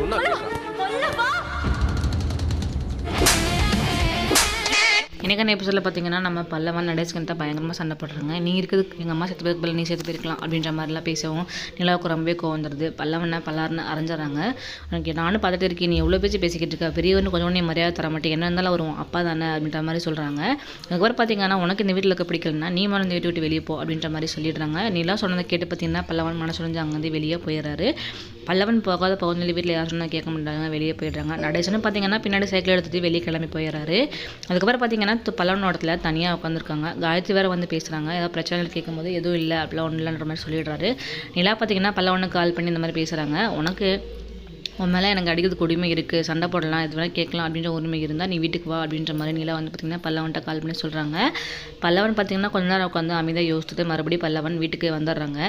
சொன்னா எனக்கான எபிசோடில் பார்த்தீங்கன்னா நம்ம பல்லவன் நடேஷ்கன் தான் பயங்கரமாக சண்டை போடுறாங்க நீ இருக்குது எங்கள் அம்மா செத்து போய் நீ செத்து போயிருக்கலாம் அப்படின்ற மாதிரிலாம் பேசுவோம் நிலாவுக்கு ரொம்பவே கோவந்துருது பல்லவனை பல்லாருன்னு அரைஞ்சிடறாங்க உனக்கு நானும் பார்த்துட்டு இருக்கேன். நீ எவ்வளோ பேச்சு பேசிக்கிட்டு இருக்க? பெரியவனு கொஞ்சம் நீ மரியாதை தர மாட்டேன். என்ன இருந்தாலும் வரும் அப்பா தானே அப்படின்ற மாதிரி சொல்கிறாங்க அதுக்கப்புறம் பார்த்தீங்கன்னா உனக்கு இந்த வீட்டில் இருக்க பிடிக்கலன்னா நீ மேலே இந்த வீட்டு விட்டு வெளியே போ அப்படின்ற மாதிரி சொல்லிடுறாங்க. நிலா சொன்னதை கேட்டு பார்த்தீங்கன்னா பல்லவன் மனசு வந்து அங்கேருந்து வெளியே போயிடுறாரு. பல்லவன் போகாத பகுதியில் வீட்டில் யார் சொன்னால் கேட்க மாட்டாங்க வெளியே போயிடுறாங்க. நடேசனும் பார்த்தீங்கன்னா பின்னாடி சைக்கிள் எடுத்துகிட்டு வெளியே கிளம்பி போயிடுறாரு. அதுக்கப்புறம் பார்த்தீங்கன்னா பல்லவன் பல்லவனோடத்தில் தனியாக உட்காந்துருக்காங்க காயத்ரி வேறு வந்து பேசுகிறாங்க ஏதாவது பிரச்சனைகள் கேட்கும்போது எதுவும் இல்லை அப்படிலாம் ஒன்றும் இல்லைன்ற மாதிரி சொல்லிடுறாரு. நிலா பார்த்தீங்கன்னா பல்லவனுக்கு கால் பண்ணி இந்த மாதிரி பேசுகிறாங்க உனக்கு உன் மேலே எனக்கு அடிக்கிறது உரிமை இருக்குது சண்டை போடலாம் இது வேணால் கேட்கலாம் அப்படின்ற உரிமை இருந்தால் நீ வீட்டுக்கு வா அப்படின்ற மாதிரி நிலா வந்து பார்த்திங்கன்னா பல்லவன்ட்ட கால் பண்ணி சொல்கிறாங்க பல்லவன் பார்த்திங்கன்னா கொஞ்ச நேரம் உட்காந்து அமைதியாக யோசிச்சுட்டு மறுபடியும் பல்லவன் வீட்டுக்கு வந்துடுறாங்க.